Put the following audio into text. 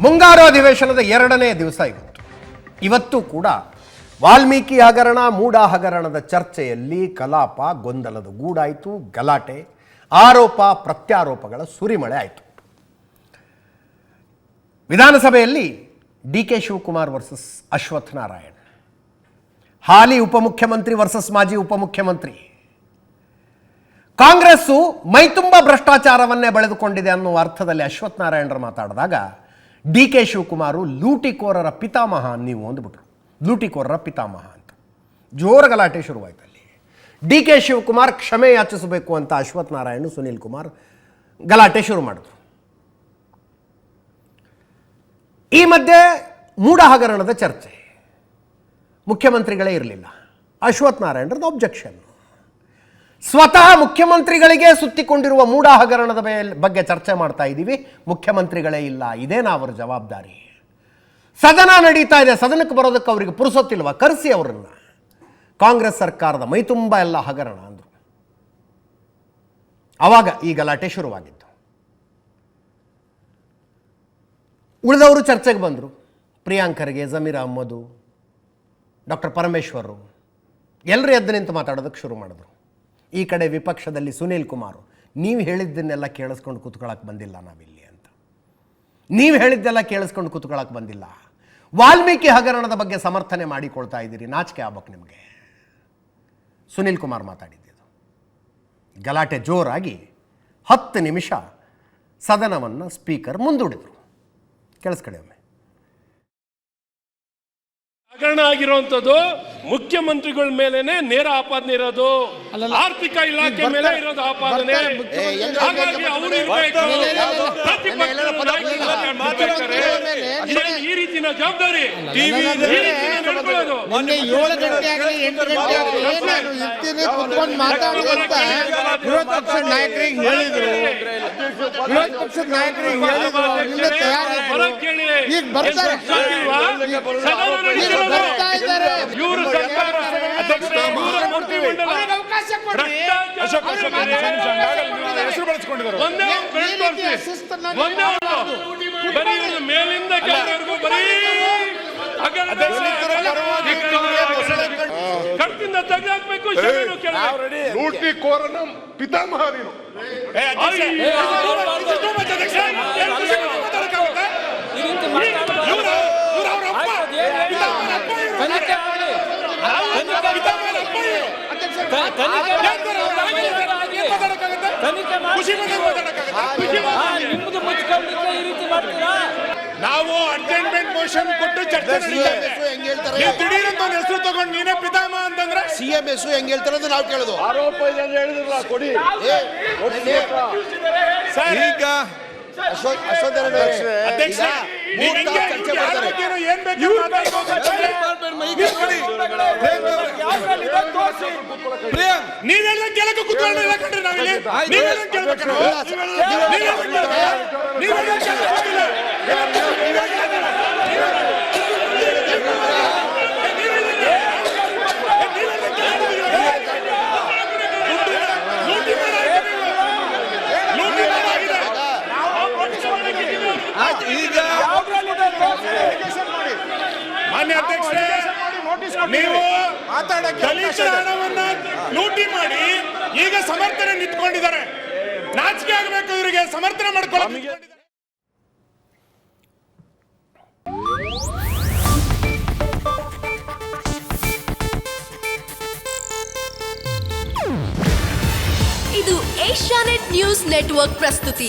ಮುಂಗಾರು ಅಧಿವೇಶನದ ಎರಡನೇ ದಿವಸ ಇವತ್ತು. ಇವತ್ತು ಕೂಡ ವಾಲ್ಮೀಕಿ ಹಗರಣ ಮೂಡ ಹಗರಣದ ಚರ್ಚೆಯಲ್ಲಿ ಕಲಾಪ, ಗೊಂದಲದ ಗೂಡಾಯಿತು, ಗಲಾಟೆ, ಆರೋಪ, ಪ್ರತ್ಯಾರೋಪಗಳ ಸುರಿಮಳೆ ಆಯಿತು. ವಿಧಾನಸಭೆಯಲ್ಲಿ D K Shivakumar versus Ashwath Narayan ಹಾಲಿ ಉಪಮುಖ್ಯಮಂತ್ರಿ ವರ್ಸಸ್ ಮಾಜಿ ಉಪಮುಖ್ಯಮಂತ್ರಿ. ಕಾಂಗ್ರೆಸ್ಸು ಮೈತುಂಬ ಭ್ರಷ್ಟಾಚಾರವನ್ನೇ ಬೆಳೆದುಕೊಂಡಿದೆ ಅನ್ನುವ ಅರ್ಥದಲ್ಲಿ ಅಶ್ವಥ್ ನಾರಾಯಣರು ಮಾತಾಡಿದಾಗ ಡಿ ಕೆ ಶಿವಕುಮಾರು ಲೂಟಿಕೋರರ ಪಿತಾಮಹ ನೀವು ಅಂದ್ಬಿಟ್ರು. ಲೂಟಿಕೋರರ ಪಿತಾಮಹ ಅಂತ. ಜೋರ ಗಲಾಟೆ ಶುರುವಾಯಿತು ಅಲ್ಲಿ. ಡಿ ಕೆ ಶಿವಕುಮಾರ್ ಕ್ಷಮೆ ಯಾಚಿಸಬೇಕು ಅಂತ ಅಶ್ವಥ್ ನಾರಾಯಣ್ ಸುನೀಲ್ ಕುಮಾರ್ ಗಲಾಟೆ ಶುರು ಮಾಡಿದ್ರು. ಈ ಮಧ್ಯೆ ಮೂಡ ಹಗರಣದ ಚರ್ಚೆ. ಮುಖ್ಯಮಂತ್ರಿಗಳೇ ಇರಲಿಲ್ಲ. ಅಶ್ವಥ್ ನಾರಾಯಣರದ ಒಬ್ಜೆಕ್ಷನ್ ಸ್ವತಃ ಮುಖ್ಯಮಂತ್ರಿಗಳಿಗೆ ಸುತ್ತಿಕೊಂಡಿರುವ ಮೂಢ ಹಗರಣದ ಬಗ್ಗೆ ಚರ್ಚೆ ಮಾಡ್ತಾ ಇದ್ದೀವಿ. ಮುಖ್ಯಮಂತ್ರಿಗಳೇ ಇಲ್ಲ ಇದೇನಾ ಅವರ ಜವಾಬ್ದಾರಿ. ಸದನ ನಡೀತಾ ಇದೆ, ಸದನಕ್ಕೆ ಬರೋದಕ್ಕೆ ಅವರಿಗೆ ಪುರುಸೊತ್ತಿಲ್ವ? ಕರೆಸಿ ಅವರನ್ನು. ಕಾಂಗ್ರೆಸ್ ಸರ್ಕಾರದ ಮೈತುಂಬ ಎಲ್ಲ ಹಗರಣ ಅಂದರು. ಆವಾಗ ಈ ಗಲಾಟೆ ಶುರುವಾಗಿತ್ತು. ಉಳಿದವರು ಚರ್ಚೆಗೆ ಬಂದರು. ಪ್ರಿಯಾಂಕರ್ಗೆ ಜಮೀರ್ ಅಹಮ್ಮದು ಡಾಕ್ಟರ್ ಪರಮೇಶ್ವರು. ಎಲ್ಲರೂ ಎದ್ದು ನಿಂತು ಮಾತಾಡೋದಕ್ಕೆ ಶುರು ಮಾಡಿದ್ರು. ಈ ಕಡೆ ವಿಪಕ್ಷದಲ್ಲಿ ಸುನೀಲ್ ಕುಮಾರ್, ನೀವು ಹೇಳಿದ್ದನ್ನೆಲ್ಲ ಕೇಳಿಸ್ಕೊಂಡು ಕೂತ್ಕೊಳ್ಳೋಕೆ ಬಂದಿಲ್ಲ ನಾವಿಲ್ಲಿ ಅಂತ. ನೀವು ಹೇಳಿದ್ದೆಲ್ಲ ಕೇಳಿಸ್ಕೊಂಡು ಕೂತ್ಕೊಳ್ಳೋಕೆ ಬಂದಿಲ್ಲ. ವಾಲ್ಮೀಕಿ ಹಗರಣದ ಬಗ್ಗೆ ಸಮರ್ಥನೆ ಮಾಡಿಕೊಳ್ತಾ ಇದ್ದೀರಿ, ನಾಚಿಕೆ ಆಗ್ಬೇಕು ನಿಮಗೆ. ಸುನೀಲ್ ಕುಮಾರ್ ಮಾತಾಡಿದ್ದು ಗಲಾಟೆ ಜೋರಾಗಿ ಹತ್ತು ನಿಮಿಷ ಸದನವನ್ನು ಸ್ಪೀಕರ್ ಮುಂದೂಡಿದರು. ಕೇಳಿಸ್ಕಡೆ ಒಮ್ಮೆ. ಹಗರಣ ಆಗಿರುವಂತದ್ದು ಮುಖ್ಯಮಂತ್ರಿಗಳ ಮೇಲೆನೆ ನೇರ ಆಪಾದನೆ ಇರೋದು ಆರ್ಥಿಕ ಇಲಾಖೆ ಮೇಲೆ ಇರೋದು ಆಪಾದನೆ. ಹಾಗಾಗಿ ಅವರು ಇರಬೇಕು. ಈ ರೀತಿನ ಜವಾಬ್ದಾರಿ. ಮೊನ್ನೆ ಏಳು ಗಂಟೆ ಆಗಲಿ ಎಂಟು ಗಂಟೆ ಆಗಲಿ ನಾನು ಇರ್ತೀನಿ ಕುತ್ಕೊಂಡು ಮಾತಾಡಿ ಅಂತ ವಿರೋಧ ಪಕ್ಷದ ನಾಯಕರಿಗೆ ಹೇಳಿದ್ರು ವಿರೋಧ ಪಕ್ಷದ ನಾಯಕರಿಗೆ ಹೇಳಿದ್ರು ಅವ್ರಿಂದ ತಯಾರಿದ್ರು ಈಗ ಬರ್ತಾರೆ ಈಗ. ಬರ್ತಾ ಇದ್ದಾರೆ ಅವಕಾಶ ಕೊಡ್ರಿ ಹೆಸರು ಬಳಸ್ಕೊಂಡಿದ್ದಾರೆ ಶಿಸ್ತನ್ನ ಮೇಲಿಂದ ಕೆಳವರೆಗೂ ಬರೀ ಕತ್ತಿಂದ ತೆಗೆದಾಕ್ಬೇಕು. ಲೂಟಿ ಕೋರನ ಪಿತಾಮಹ ನೀನು. ತನಿಖೆ ಮಾಡಿ ಈ ರೀತಿ ಮಾಡ್ತೀರಾ ನಾವು ಮೋಷನ್ ಕೊಟ್ಟು ಚರ್ಚೆ ನಡೀತಾ ಇದೆ. ಹೆಂಗ್ ಹೇಳ್ತಾರೆ? ನೀವು ದಿಢೀರ್ ಅಂತ ಒಂದು ಹೆಸರು ತಗೊಂಡು ನೀನೇ ಪಿತಾಮಹ ಅಂತಂದ್ರೆ? ಸಿ ಎಂ ಎಸ್ ಹೆಂಗ್ ಹೇಳ್ತಾರೆ ಅಂತ ನಾವು ಕೇಳೋದು. ಆರೋಪ ಇದೆ ಅಂತ ಹೇಳಿದ್ರಲ್ಲ ಕೊಡಿ. ಈಗ ಅಶೋಕ್ ಅಶೋಕ್ ಅಧ್ಯಕ್ಷ ನೀವು ಹಿಂಗೆ ಚರ್ಚೆ ಮಾಡ್ತಾರೆ. ಏನ್ ಬೇಕು ನೀವ್ ಹೇಳ್ದಂಗೆ ಕೇಳಕ್ಕೆ ಕೂತ್ಕೊಂಡಿಲ್ಲ ಕಣ್ರಿ ನಾವಿಲ್ಲಿ ಕೇಳ್ಬೇಕು. ಲೂಟಿ ಮಾಡಾಗಿದೆ ನೀವು. ಲೂಟಿ ಮಾಡಾಗಿದೆ. ಮಾನ್ಯ ಅಧ್ಯಕ್ಷರೇ ನೀವು ದಲಿತರ ಹಣವನ್ನ ಲೂಟಿ ಮಾಡಿ ಈಗ ಸಮರ್ಥನೆ ನಿಂತ್ಕೊಂಡಿದ್ದಾರೆ. ನಾಚಿಕೆ ಆಗಬೇಕು ಇವರಿಗೆ ಸಮರ್ಥನೆ ಮಾಡ್ಕೊಳ್ಳೋಕೆ ಇದು ಏಷ್ಯಾನೆಟ್ ನ್ಯೂಸ್ ನೆಟ್ವರ್ಕ್ ಪ್ರಸ್ತುತಿ.